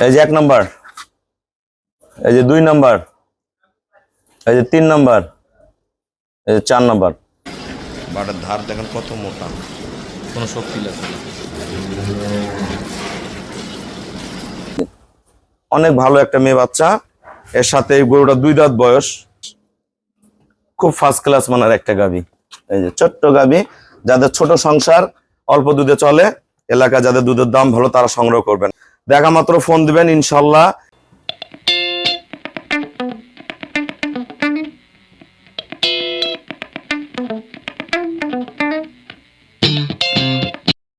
এই যে এক নাম্বার। এই যে দুই নাম্বার। এই যে তিন নাম্বার। এই যে চার নাম্বার। বাটার ধার দেখেন কত মোটা। কোনো শক্তি লাগবে অনেক ভালো একটা মেয়ে বাচ্চা। এর সাথে এই গরুটা দুই দাঁত বয়স। খুব ফার্স্ট ক্লাস মানের একটা গাবি। এই যে ছোট্ট গাবি। যাদের ছোট সংসার অল্প দুধে চলে এলাকা যাদের দুধের দাম ভালো তারা সংগ্রহ করবেন। দেখা মাত্র ফোন দিবেন, ইনশাল্লাহ।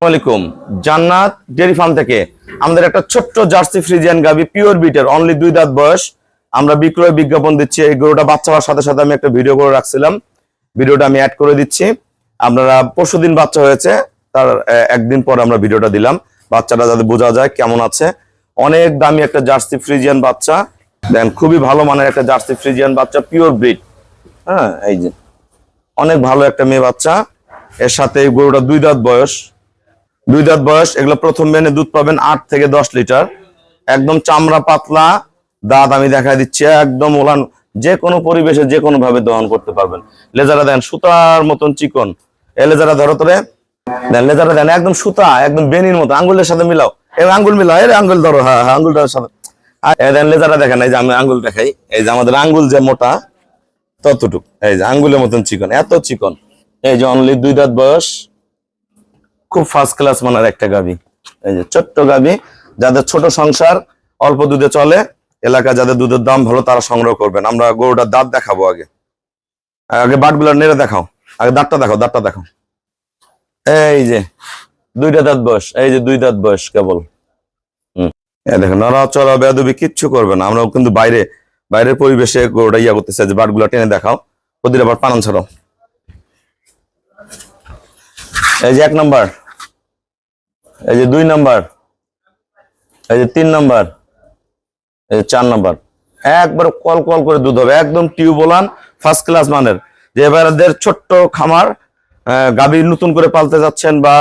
আলাইকুম। জান্নাত ডেয়ারি ফার্ম থেকে আমাদের একটা ছোট্ট জার্সি ফ্রিজিয়ান গাবি পিওর বিটের অনলি দুই দাঁত বয়স। আমরা বিক্রয় বিজ্ঞাপন দিচ্ছি, এই গরুটা বাচ্চা হওয়ার সাথে সাথে আমি একটা ভিডিও করে রাখছিলাম। ভিডিওটা আমি অ্যাড করে দিচ্ছি। আপনারা পরশুদিন বাচ্চা হয়েছে, তার একদিন পর আমরা ভিডিওটা দিলাম। বাচ্চাটা যাতে বোঝা যায় কেমন আছে। অনেক দামি একটা জার্সি ফ্রিজিয়ান বাচ্চা। দেন খুবই ভালো মানের একটা জার্সি ফ্রিজিয়ান বাচ্চা, পিওর ব্রিড। হ্যাঁ এই যে। অনেক ভালো একটা মেয়ে বাচ্চা। এর সাথে এই গরুটা দুই দাঁত বয়স। দুই দাঁত বয়স, এগুলো প্রথম বেনে দুধ পাবেন আট থেকে দশ লিটার। একদম চামড়া পাতলা। দাঁত আমি দেখা দিচ্ছি, একদম ওলান। যে কোনো পরিবেশে যে কোনো ভাবে দহন করতে পারবেন। লেজারা দেন সুতার মতন চিকন। এ লেজারা ধরো তোরে দেন লেজারা দেন, একদম সুতা, একদম বেনির মতো, আঙ্গুলের সাথে মিলাও। এ আঙ্গুল মিলাও এর আঙ্গুল ধরো হ্যাঁ হ্যাঁ আঙ্গুলটার সাথে। দেন লেজারা দেখেন, এই যে আমি আঙ্গুল দেখাই, এই যে আমাদের আঙ্গুল যে মোটা, ততটুক, এই যে আঙ্গুলের মতন চিকন, এত চিকন। এই যে অনলি দুই দাঁত বয়স, খুব ফার্স্ট ক্লাস মানের একটা গাবি। এই যে ছোট্ট গাবি, যাদের ছোট সংসার, অল্প দুধে চলে, এলাকা যাদের দুধের দাম ভালো, তারা সংগ্রহ করবেন। আমরা গরুটার দাঁত দেখাবো আগে। আগে বাটগুলো নেড়ে দেখাও, আগে দাঁতটা দেখাও দাঁতটা দেখাও। এই যে, দুইটা দাঁত বয়স, এই যে দুই দাঁত বয়স কেবল। হম। দেখেন, নড়াচড়া বেদবি কিচ্ছু করবে না। আমরা কিন্তু বাইরে, বাইরের পরিবেশে গরুটা ইয়া করতেছে যে বাটগুলো টেনে দেখাও। ওদের আবার পানান ছাড়াও। এই যে এক নাম্বার, এই যে দুই নাম্বার, এই যে তিন নাম্বার, এই যে চার নাম্বার। একবার কল কল করে দুধ হবে, একদম টিউবওলান ফার্স্ট ক্লাস মানের। যে এবারদের ছোট্ট খামার গাভী নতুন করে পালতে যাচ্ছেন বা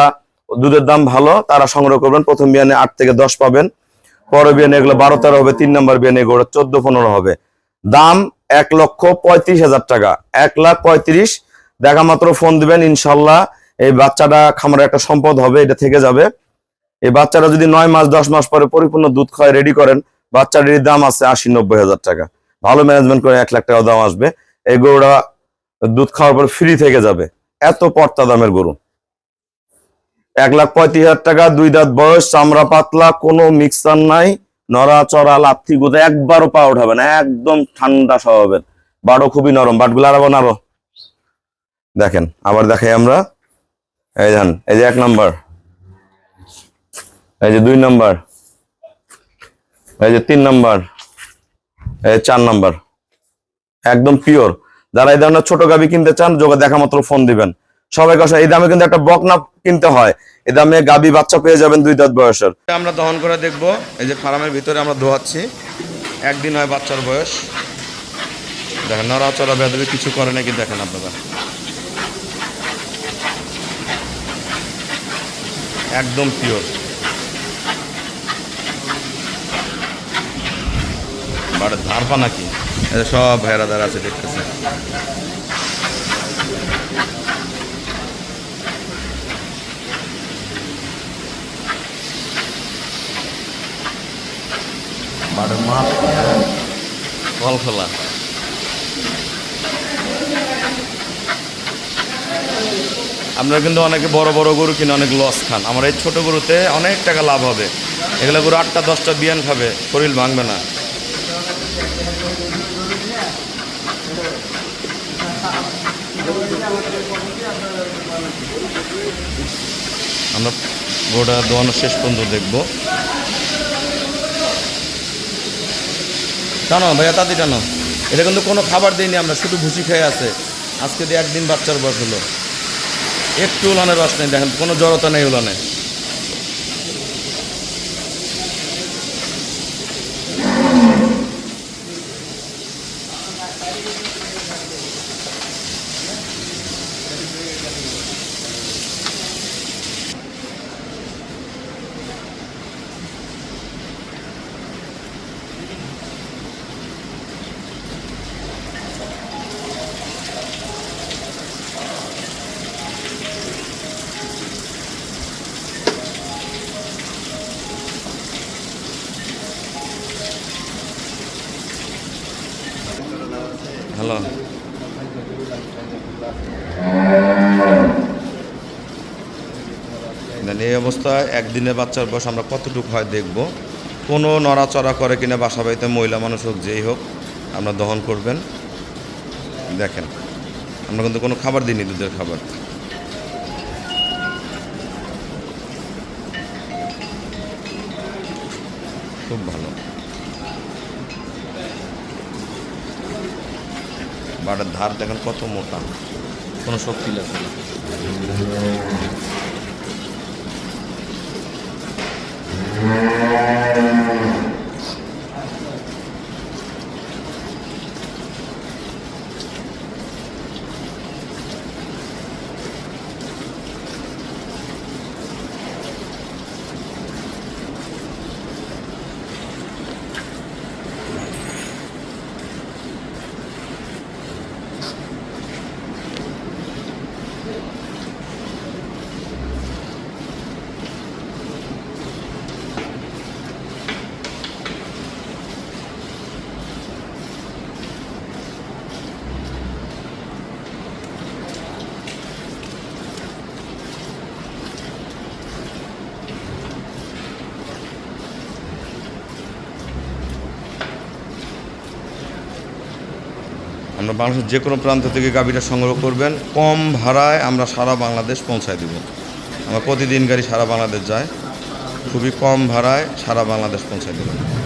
দুধের দাম ভালো, তারা সংগ্রহ করবেন। প্রথম বিয়ানে আট থেকে দশ পাবেন। পরে বিয়ানে এগুলো বারো, তেরো হবে। তিন নাম্বার বিয়ানে এগুলো চোদ্দ, পনেরো হবে। দাম এক লক্ষ পঁয়ত্রিশ হাজার টাকা। এক লাখ পঁয়ত্রিশ। দেখা মাত্র ফোন দিবেন, ইনশাল্লাহ। এই বাচ্চাটা খামারের একটা সম্পদ হবে, এটা থেকে যাবে। এই বাচ্চাটা যদি নয় মাস, দশ মাস পরে পরিপূর্ণ দুধ খাওয়াই রেডি করেন, বাচ্চাটির দাম আছে আশি, নব্বই হাজার টাকা। ভালো ম্যানেজমেন্ট করে এক লাখ টাকা দাম আসবে। এই গরুটা দুধ খাওয়ার পর ফ্রি থেকে যাবে। এত পর্তা দামের গরু। এক লাখ পঁয়ত্রিশ হাজার টাকা, দুই দাঁত বয়স, চামড়া পাতলা, কোনো মিক্সার নাই নড়া চড়া লাথি গুঁতে একবারও পা উঠাবে না, একদম ঠান্ডা স্বভাবের। বাড়ো খুবই নরম, বাটগুলো আরও নাড়ো। দেখেন, আবার দেখাই আমরা। এই দেন এই যে এক নাম্বার। এই যে দুই নাম্বার। এই যে তিন নাম্বার। এই চার নাম্বার। একদম পিওর যারা এই ধরনের ছোট গাবি কিনতে চান যোগা দেখা মাত্র ফোন দিবেন। সবাই কথা এই দামে কিন্তু একটা বকনা কিনতে হয়। এই দামে গাবি বাচ্চা পেয়ে যাবেন দুই দাঁত বয়সের। আমরা দহন করে দেখব, এই যে ফার্মের ভিতরে আমরা ধোয়াচ্ছি। একদিন হয় বাচ্চার বয়স। দেখেন, নড়াচড়া বেদবে কিছু করে নাকি দেখেন আপনারা। একদম পিওর বাড়ির ধারপা নাকি সব ভাইরা দ্বারা আছে দেখতেছে। কল খোলা কিন্তু অনেকে বড় বড় গরু কিনে অনেক লস খান। আমার এই ছোট গরুতে অনেক টাকা লাভ হবে। এগুলো গরু আটটা, দশটা বিয়ান খাবে, শরীর ভাঙবে না। আমরা গোটা দোয়ানোর শেষ পর্যন্ত দেখব। টানো, ভাইয়া তাড়াতাড়ি টানো। এটা কিন্তু কোনো খাবার দিইনি আমরা, শুধু ভুসি খেয়ে আছে। আজকে দিয়ে একদিন বাচ্চার বয়স হলো। একটু উলানের বাস নেই, দেখেন, কোনো জড়তা নেই উলানে। হ্যালো এই অবস্থায় একদিনের বাচ্চার বয়স আমরা কতটুকু হয় দেখব। কোনো নড়াচড়া করে কিনা বাসা বাড়িতে মহিলা মানুষ হোক, যেই হোক, আমরা দহন করবেন। দেখেন, আমরা কিন্তু কোনো খাবার দিইনি দুধের খাবার। খুব ভালো। বাটার ধার দেখেন কত মোটা। কোনো শক্তি লাগবে না। আমরা বাংলাদেশের যে কোনো প্রান্ত থেকে গাভীটা সংগ্রহ করবেন। কম ভাড়ায় আমরা সারা বাংলাদেশ পৌঁছায় দেব। আমরা প্রতিদিন গাড়ি সারা বাংলাদেশ যায়। খুবই কম ভাড়ায় সারা বাংলাদেশ পৌঁছায় দেবেন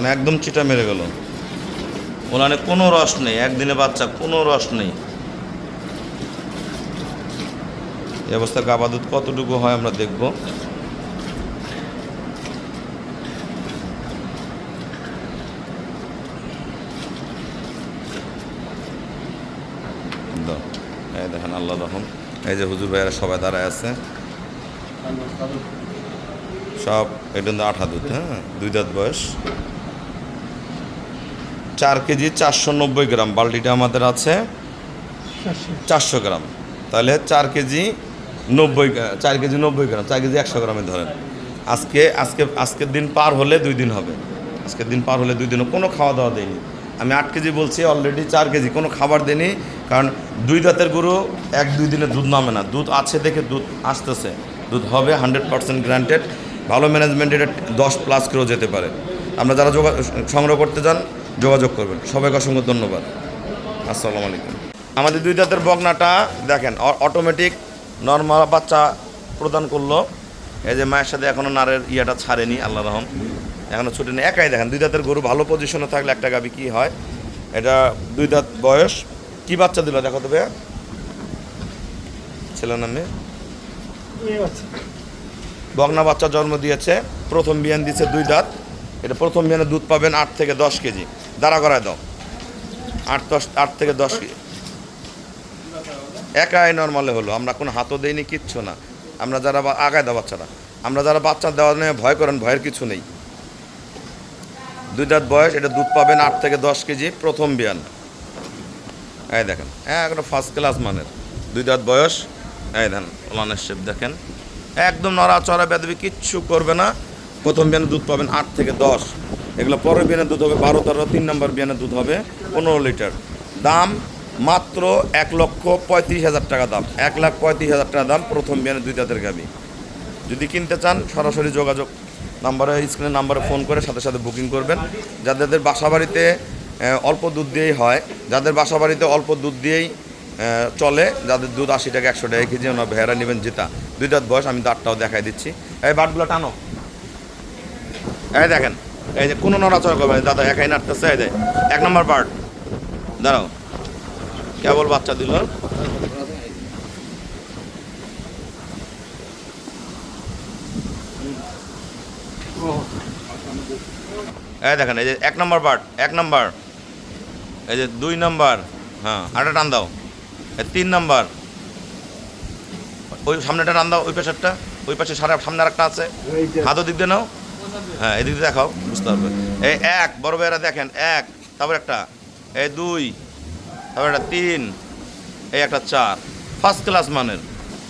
ওলানে একদম চিটা মেরে গেল। ওলানে কোনো রস নেই, একদিনে বাচ্চা, কোনো রস নেই। এই অবস্থা গাবা দুধ কতটুকু হয় আমরা দেখব। এই দেখেন আল্লাহ রহম। এই যে হুজুর ভাইয়েরা সবাই দাঁড়ায় আছে। সব, এটা আঠা দুধ হ্যাঁ? দুই দাঁত বয়স। চার কেজি চারশো নব্বই গ্রাম। বালতিটা আমাদের আছে চারশো গ্রাম। তাহলে চার কেজি নব্বই, চার কেজি নব্বই গ্রাম, চার কেজি একশো গ্রামে ধরেন। আজকে আজকে, আজকের দিন পার হলে দুই দিন হবে। আজকের দিন পার হলে দুই দিন কোনো খাওয়া দাওয়া দেয়নি। আমি আট কেজি বলছি অলরেডি চার কেজি, কোনো খাবার দেয়নি। কারণ দুই দাঁতের গরু এক দুই দিনে দুধ নামে না। দুধ আছে দেখে দুধ আসতেছে। দুধ হবে হান্ড্রেড পার্সেন্ট গ্রান্টেড। ভালো ম্যানেজমেন্ট এটা দশ প্লাস করেও যেতে পারে। আমরা যারা যোগা সংগ্রহ করতে যান যোগাযোগ করবেন। সবাইকে অসংখ্য ধন্যবাদ। আসসালামু আলাইকুম। আমাদের দুই দাঁতের বগনাটা দেখেন অটোমেটিক নর্মাল বাচ্চা প্রদান করল। এই যে মায়ের সাথে এখনও নারের ইয়েটা ছাড়েনি আল্লাহ রহম। এখনও ছুটে নেই। একাই দেখেন দুই দাঁতের গরু ভালো পজিশনে থাকলে একটা গাবি কী হয়? এটা দুই দাঁত বয়স। কি বাচ্চা দিল দেখো তবে ছেলে নামে বগনা বাচ্চা। জন্ম দিয়েছে প্রথম বিয়ান দিয়েছে দুই দাঁত। এটা প্রথম বিয়ানে দুধ পাবেন আট থেকে দশ কেজি। দাঁড়া করায় দাও। আট দশ, আট থেকে দশ একাই নর্মালে হলো। আমরা কোনো হাতও দেইনি, কিচ্ছু না। আমরা যারা আগায় দাও বাচ্চারা, আমরা যারা বাচ্চা দেওয়া নিয়ে ভয় করেন, ভয়ের কিছু নেই। দুই দাঁত বয়স, এটা দুধ পাবেন আট থেকে দশ কেজি, প্রথম বিয়ান। এই দেখেন একটা ফার্স্ট ক্লাস মানের। দুই দাঁত বয়স, এই দেখেন, ওলানের শেপ দেখেন। একদম নড়াচড়া, বেদবি, কিচ্ছু করবে না। প্রথম বিয়ানে দুধ পাবেন আট থেকে দশ। এগুলো পরের বিয়ানে দুধ হবে, বারো তেরো, তিন নম্বর বিয়ানে দুধ হবে, পনেরো লিটার। দাম মাত্র এক লক্ষ পঁয়ত্রিশ হাজার টাকা দাম। এক লাখ পঁয়ত্রিশ হাজার টাকা দাম প্রথম বিয়ানে দুই দাঁতের গাবি যদি কিনতে চান, সরাসরি যোগাযোগ নাম্বারে, স্ক্রিনের নাম্বারে ফোন করে সাথে সাথে বুকিং করবেন। যাদের বাসা বাড়িতে অল্প দুধ দিয়েই হয়, যাদের বাসা বাড়িতে অল্প দুধ দিয়েই চলে, যাদের দুধ আশি টাকা, একশো টাকা কেজি, ওনার ভেড়া নেবেন জেতা। দুই দাঁত বয়স, আমি দাঁতটাও দেখাই দিচ্ছি। এই বাটগুলো টানো। এই দেখেন এই যে কোনো নড়াচড়া করবে দাদা একাই নাড়তেছে, এই দেয় এক নম্বর পার্ট দাঁড়াও। কেবল বাচ্চা দিল। এই দেখেন, এই যে এক নম্বর পার্ট এক নম্বর। এই যে দুই নম্বর হ্যাঁ আটা টান দাও। তিন নম্বর। ওই সামনেটা টান দাও, ওই পাশেরটা। ওই পাশে সারা সামনে আরেকটা আছে। হাতও দিক দিয়ে নাও। হ্যাঁ এদিক দেখাও, বুঝতে পারবে। এই এক, বড় ভাইয়েরা দেখেন, এক, তারপর একটা, এই দুই, তারপর একটা তিন, এই একটা চার। ফার্স্ট ক্লাস মানের।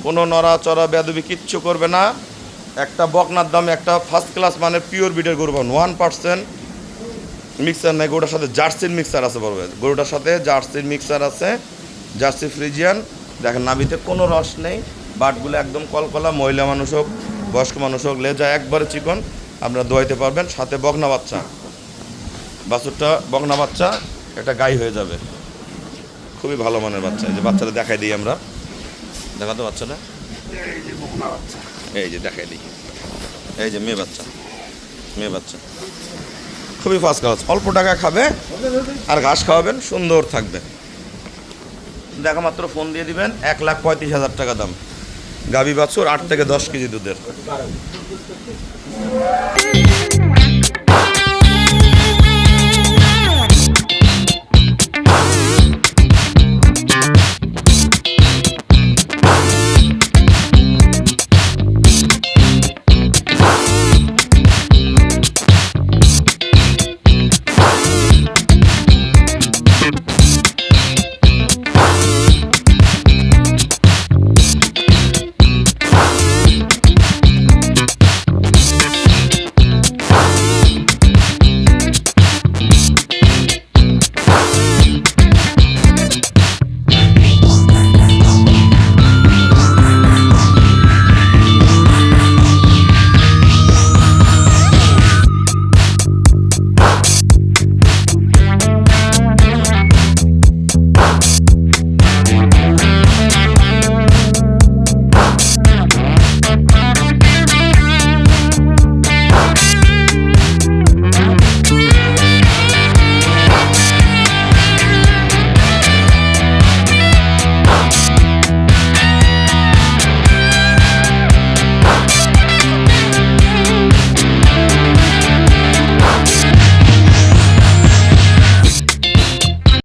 কোনো নড়া চড়া বেদবি কিচ্ছু করবে না। একটা বকনার দাম, একটা ফার্স্ট ক্লাস মানের পিওর বিটের গরু পাবেন। ওয়ান পার্সেন্ট মিক্সার নাই, গরুটার সাথে জার্সির মিক্সার আছে বলবে গরুটার সাথে জার্সির মিক্সার আছে জার্সি ফ্রিজিয়ান দেখেন, নাভিতে কোনো রস নেই। বাটগুলো একদম কলকলা, মহিলা মানুষ হোক, বয়স্ক মানুষ হোক, লেজা একবারে চিকন। আপনারা দোয়াইতে পারবেন, সাথে বকনা বাচ্চা। বাছুরটা বকনা বাচ্চা, এটা গাই হয়ে যাবে। খুবই ভালো মানের বাচ্চা। এই যে বাচ্চাটা দেখাই দিই আমরা। দেখা তো বাচ্চাটা? এই যে দেখাই দিই। এই যে মেয়ে বাচ্চা। মেয়ে বাচ্চা। খুবই ফার্স্ট ক্লাস অল্প টাকা খাবে, আর ঘাস খাওয়াবেন, সুন্দর থাকবে। দেখা মাত্র ফোন দিয়ে দিবেন, এক লাখ পঁয়ত্রিশ হাজার টাকা দাম। গাবি বাছুর আট থেকে দশ কেজি দুধের।